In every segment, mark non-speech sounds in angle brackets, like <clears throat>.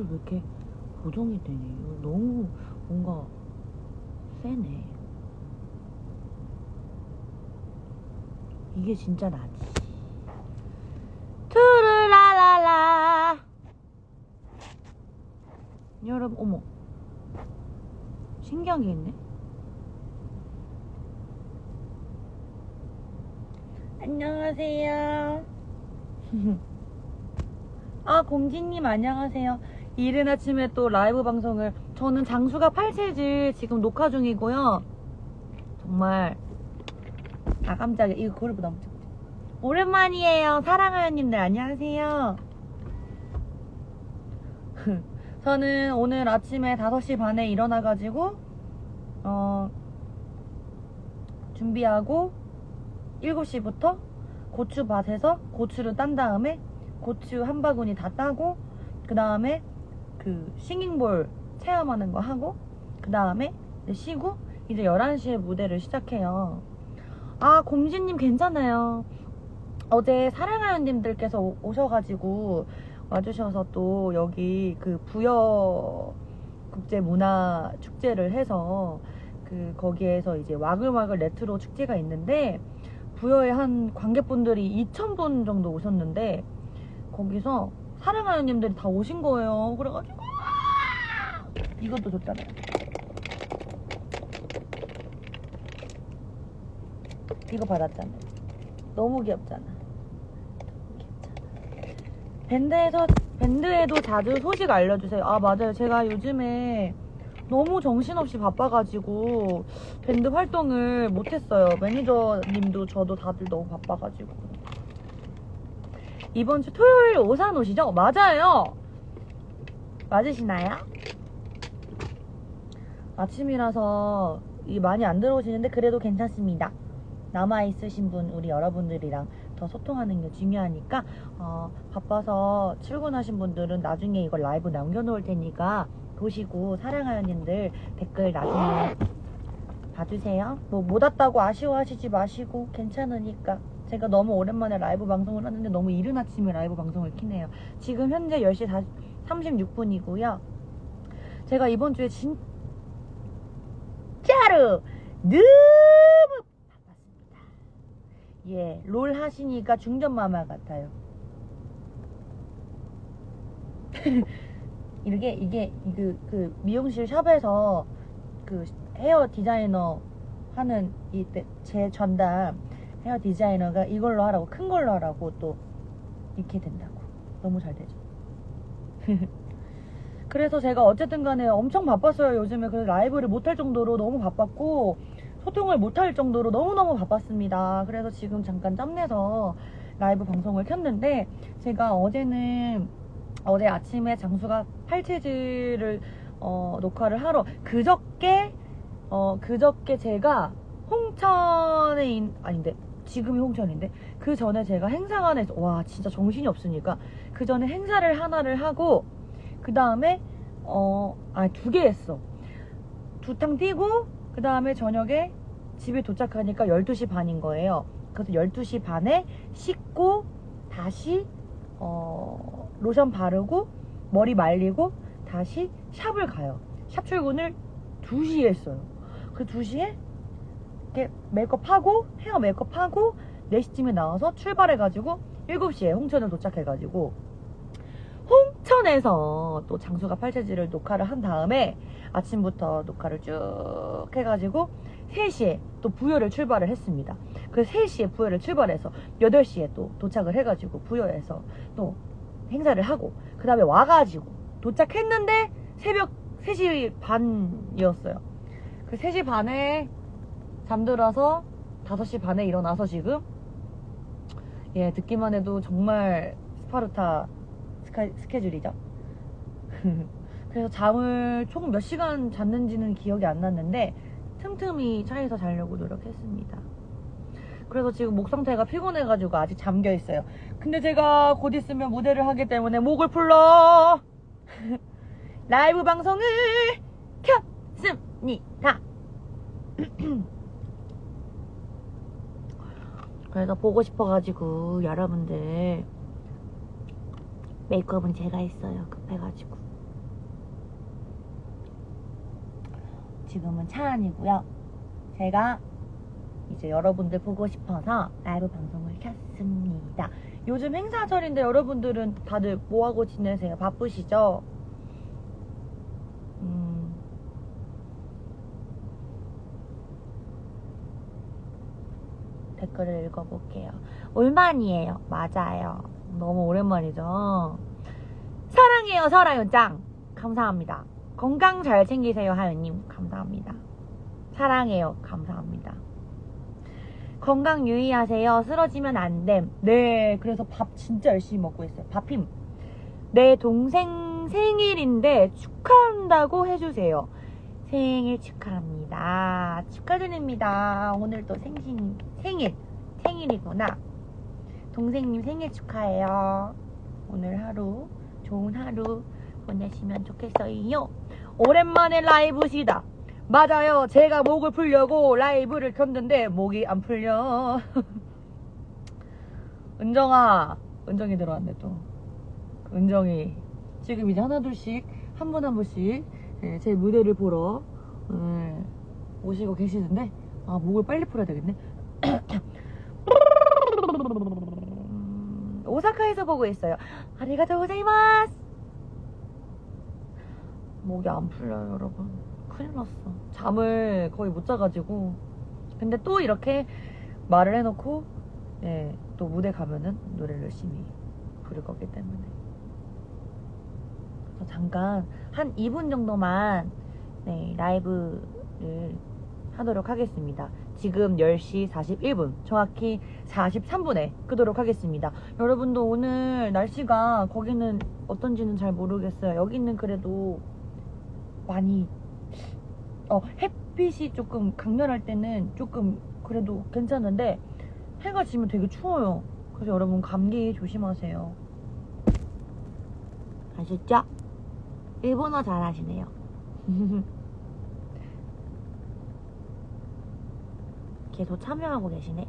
얼굴 왜 이렇게 고정이 되니? 이거 너무 뭔가 세네. 이게 진짜 나지. 투르라라라. 여러분, 어머. 신기한 게 있네. 안녕하세요. <laughs> 아, 공지님 안녕하세요. 이른 아침에 또 라이브 방송을. 저는 장수가 팔체질 지금 녹화 중이고요. 정말. 아, 깜짝이야. 이거 그걸보다 너무 작지. 오랜만이에요. 사랑하연님들 안녕하세요. <laughs> 저는 오늘 아침에 5시 반에 일어나가지고, 어, 준비하고, 7시부터 고추밭에서 고추를 딴 다음에 고추 한 바구니 다 따고 그 다음에 그 싱잉볼 체험하는 거 하고 그 다음에 쉬고 이제 11시에 무대를 시작해요. 아 곰지님 괜찮아요. 어제 사랑하연님들께서 오- 오셔가지고 와주셔서 또 여기 그 부여 국제 문화 축제를 해서 그 거기에서 이제 와글와글 레트로 축제가 있는데 부여에 한 관객분들이 2,000분 정도 오셨는데 거기서 사랑하는 님들이 다 오신 거예요. 그래가지고 이것도 줬잖아요. 이거 받았잖아요. 너무 귀엽잖아. 너무 귀엽잖아. 밴드에서 밴드에도 자주 소식 알려주세요. 아 맞아요. 제가 요즘에 너무 정신없이 바빠가지고 밴드 활동을 못했어요. 매니저님도 저도 다들 너무 바빠가지고. 이번 주 토요일 오산 오시죠? 맞아요. 맞으시나요? 아침이라서 이 많이 안 들어오시는데 그래도 괜찮습니다. 남아 있으신 분 우리 여러분들이랑 더 소통하는 게 중요하니까 어, 바빠서 출근하신 분들은 나중에 이걸 라이브 남겨놓을 테니까 보시고 사랑하연님들 댓글 나중에 봐주세요. 뭐 못 왔다고 아쉬워하시지 마시고 괜찮으니까 제가 너무 오랜만에 라이브 방송을 하는데 너무 이른 아침에 라이브 방송을 키네요. 지금 현재 10시 36분이고요. 제가 이번 주에 진짜로 너무 바빴습니다. 예, 롤 하시니까 중전마마 같아요. <laughs> 이게 이게 그, 그 미용실 샵에서 그 헤어 디자이너 하는 이 제 전담 헤어 디자이너가 이걸로 하라고 큰 걸로 하라고 또 이렇게 된다고. 너무 잘 되죠. <laughs> 그래서 제가 어쨌든 간에 엄청 바빴어요 요즘에. 그래서 라이브를 못할 정도로 너무 바빴고 소통을 못할 정도로 너무너무 바빴습니다. 그래서 지금 잠깐 짬내서 라이브 방송을 켰는데 제가 어제는 어제 아침에 장수가 팔체질을 어, 녹화를 하러 그저께 어, 그저께 제가 홍천에 있, 아닌데 지금이 홍천인데 그 전에 제가 행사관에서 와 진짜 정신이 없으니까 그 전에 행사를 하나를 하고 그 다음에 어아 두 개 했어. 두 탕 뛰고 그 다음에 저녁에 집에 도착하니까 12시 반인 거예요. 그래서 12시 반에 씻고 다시 어 로션 바르고 머리 말리고 다시 샵을 가요. 샵 출근을 2시에 했어요. 그 2시에 이렇게 메이크업하고 헤어 메이크업하고 4시쯤에 나와서 출발해가지고 7시에 홍천을 도착해가지고 홍천에서 또 장수가 팔체질을 녹화를 한 다음에 아침부터 녹화를 쭉 해가지고 3시에 또 부여를 출발을 했습니다. 그래서 3시에 부여를 출발해서 8시에 또 도착을 해가지고 부여에서 또 행사를 하고 그 다음에 와가지고 도착했는데 새벽 3시 반이었어요. 그 3시 반에 잠들어서 5시 반에 일어나서 지금 예 듣기만 해도 정말 스파르타 스카, 스케줄이죠. <laughs> 그래서 잠을 총 몇 시간 잤는지는 기억이 안 났는데 틈틈이 차에서 자려고 노력했습니다. 그래서 지금 목 상태가 피곤해가지고 아직 잠겨 있어요. 근데 제가 곧 있으면 무대를 하기 때문에 목을 풀러 <laughs> 라이브 방송을 켰습니다. <clears throat> 그래서 보고 싶어가지고 여러분들 메이크업은 제가 했어요 급해가지고 지금은 차 안이고요 제가 이제 여러분들 보고 싶어서 라이브 방송을 켰습니다 요즘 행사철인데 여러분들은 다들 뭐하고 지내세요? 바쁘시죠? 댓글을 읽어볼게요. 올만이에요. 맞아요. 너무 오랜만이죠. 사랑해요, 설아요 짱. 감사합니다. 건강 잘 챙기세요, 하연님. 감사합니다. 사랑해요. 감사합니다. 건강 유의하세요. 쓰러지면 안 됨. 네, 그래서 밥 진짜 열심히 먹고 있어요. 밥힘. 내 동생 생일인데 축하한다고 해주세요. 생일 축하합니다. 축하드립니다. 오늘 또 생신, 생일, 생일이구나. 동생님 생일 축하해요. 오늘 하루, 좋은 하루 보내시면 좋겠어요. 오랜만에 라이브시다. 맞아요. 제가 목을 풀려고 라이브를 켰는데 목이 안 풀려. <laughs> 은정아, 은정이 들어왔네 또. 은정이 지금 이제 하나 둘씩 한 분 한 분씩 예, 제 무대를 보러 예, 오시고 계시는데 아 목을 빨리 풀어야 되겠네. 음, 오사카에서 보고 있어요. 아리가토 고자이마스. 목이 안 풀려요, 여러분. 큰일 났어. 잠을 거의 못 자가지고. 근데 또 이렇게 말을 해놓고, 예, 또 무대 가면은 노래를 열심히 부를 거기 때문에. 잠깐 한 2분 정도만, 네, 라이브를 하도록 하겠습니다. 지금 10시 41분, 정확히 43분에 끄도록 하겠습니다. 여러분도 오늘 날씨가 거기는 어떤지는 잘 모르겠어요. 여기는 그래도 많이 어, 햇빛이 조금 강렬할 때는 조금 그래도 괜찮은데 해가 지면 되게 추워요. 그래서 여러분 감기 조심하세요. 아셨죠? 일본어 잘하시네요. <laughs> 계속 참여하고 계시네.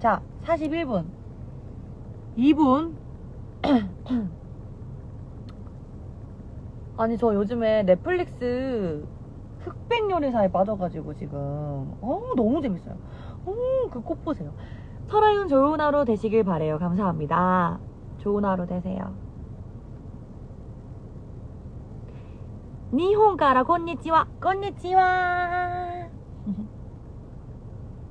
자, 41분. 2분. <clears throat> 아니, 저 요즘에 넷플릭스 흑백 요리사에 빠져가지고 지금, 어 너무 재밌어요. 어 그꽃 보세요. 설아윤 좋은 하루 되시길 바래요. 감사합니다. 좋은 하루 되세요. 니혼 가라 곤니치와 곤니치와 <laughs>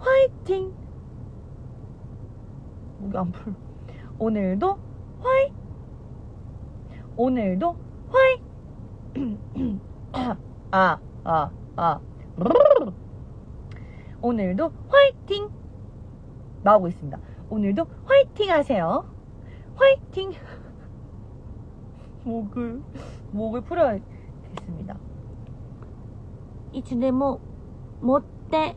화이팅! 목이 안 풀려. 오늘도 화이! 오늘도 화이! <clears throat> 아, 아, 아. 오늘도 화이팅! 나오고 있습니다. 오늘도 화이팅 하세요. 화이팅! <laughs> 목을, 목을 풀어야겠습니다. いつでも持って、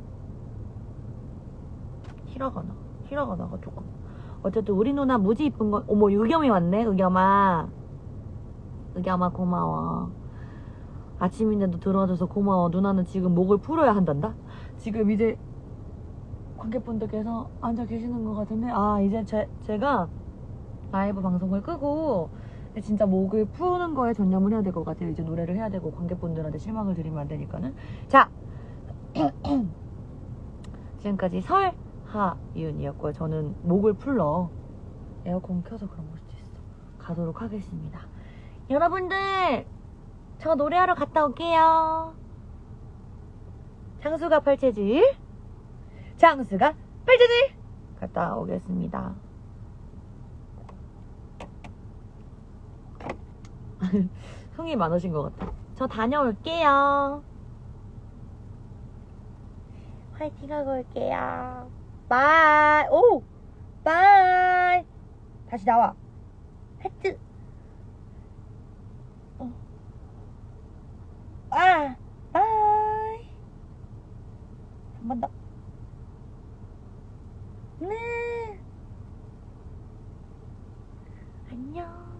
히라가나. 히라가나가 조금. 어쨌든 우리 누나 무지 이쁜 거, 어머, 의겸이 왔네, 의겸아. 의겸아, 고마워. 아침인데도 들어와줘서 고마워. 누나는 지금 목을 풀어야 한단다? 지금 이제 관객분들께서 앉아 계시는 것 같은데, 아, 이제 제, 제가 라이브 방송을 끄고, 진짜 목을 푸는 거에 전념을 해야 될 것 같아요. 이제 노래를 해야 되고, 관객분들한테 실망을 드리면 안 되니까는. 자! <clears throat> 지금까지 설 하윤이었고요. 저는 목을 풀러 에어컨 켜서 그런 걸 수도 있어. 가도록 하겠습니다. 여러분들! 저 노래하러 갔다 올게요. 장수가 팔체질 장수가 팔체질 갔다 오겠습니다 <laughs> 흥이 많으신 것 같아 저 다녀올게요 화이팅 하고 올게요 빠이. 오 빠이. 다시 나와. 하트. 어. 아 빠이. 한 번 더. 네. 안녕.